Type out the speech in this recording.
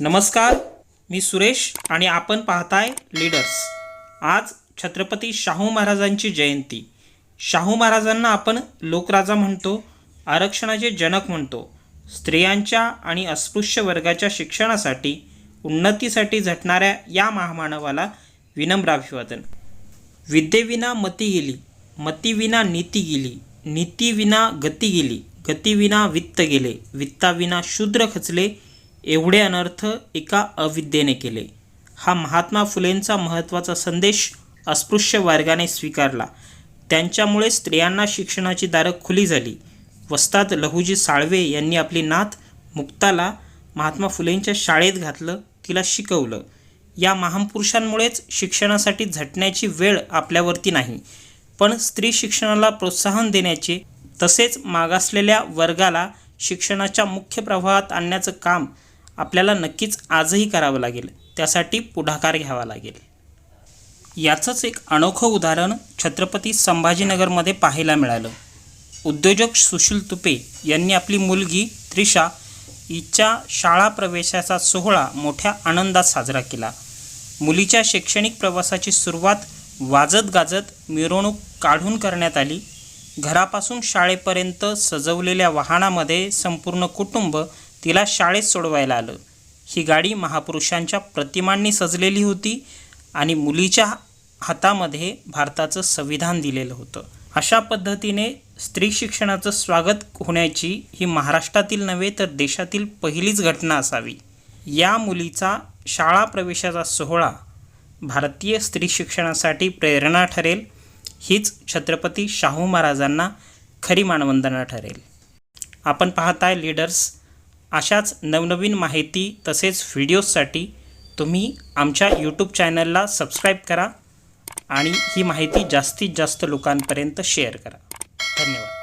नमस्कार मी सुरेश आणि आपण पाहताय लीडर्स आज छत्रपती शाहू महाराजांची जयंती. शाहू महाराजांना आपण लोकराजा म्हणतो आरक्षणाचे जनक म्हणतो. स्त्रियांच्या आणि अस्पृश्य वर्गाच्या शिक्षणासाठी उन्नतीसाठी झटणाऱ्या या महामानवाला विनम्र अभिवादन. विद्येविना मती गेली मतीविना नीती गेली नीतीविना गती गेली गतीविना वित्त गेले वित्ताविना शूद्र खचले एवढे अनर्थ एका अविद्येने केले. हा महात्मा फुलेंचा महत्त्वाचा संदेश अस्पृश्य वर्गाने स्वीकारला. त्यांच्यामुळे स्त्रियांना शिक्षणाची दारं खुली झाली. वस्तात लहुजी साळवे यांनी आपली नात मुक्ताला महात्मा फुलेंच्या शाळेत घातलं तिला शिकवलं. या महापुरुषांमुळेच शिक्षणासाठी झटण्याची वेळ आपल्यावरती नाही पण स्त्री शिक्षणाला प्रोत्साहन देण्याचे तसेच मागासलेल्या वर्गाला शिक्षणाच्या मुख्य प्रवाहात आणण्याचं काम आपल्याला नक्कीच आजही करावं लागेल. त्यासाठी पुढाकार घ्यावा लागेल. याचंच एक अनोखं उदाहरण छत्रपती संभाजीनगरमध्ये पाहायला मिळालं. उद्योजक सुशील तुपे यांनी आपली मुलगी त्रिशा हिच्या शाळा प्रवेशाचा सोहळा मोठ्या आनंदात साजरा केला. मुलीच्या शैक्षणिक प्रवासाची सुरुवात वाजत गाजत मिरवणूक काढून करण्यात आली. घरापासून शाळेपर्यंत सजवलेल्या वाहनामध्ये संपूर्ण कुटुंब तिला शाळेत सोडवायला आलं. ही गाडी महापुरुषांच्या प्रतिमांनी सजलेली होती आणि मुलीच्या हातामध्ये भारताचं संविधान दिलेलं होतं. अशा पद्धतीने स्त्री शिक्षणाचं स्वागत होण्याची ही महाराष्ट्रातील नव्हे तर देशातील पहिलीच घटना असावी. या मुलीचा शाळा प्रवेशाचा सोहळा भारतीय स्त्री शिक्षणासाठी प्रेरणा ठरेल हीच छत्रपती शाहू महाराजांना खरी मानवंदना ठरेल. आपण पाहताय लीडर्स अशाच नवनवीन माहिती तसेच व्हिडिओजसाठी तुम्ही आमच्या यूट्यूब चॅनलला सबस्क्राईब करा आणि ही माहिती जास्तीत जास्त लोकांपर्यंत शेअर करा. धन्यवाद.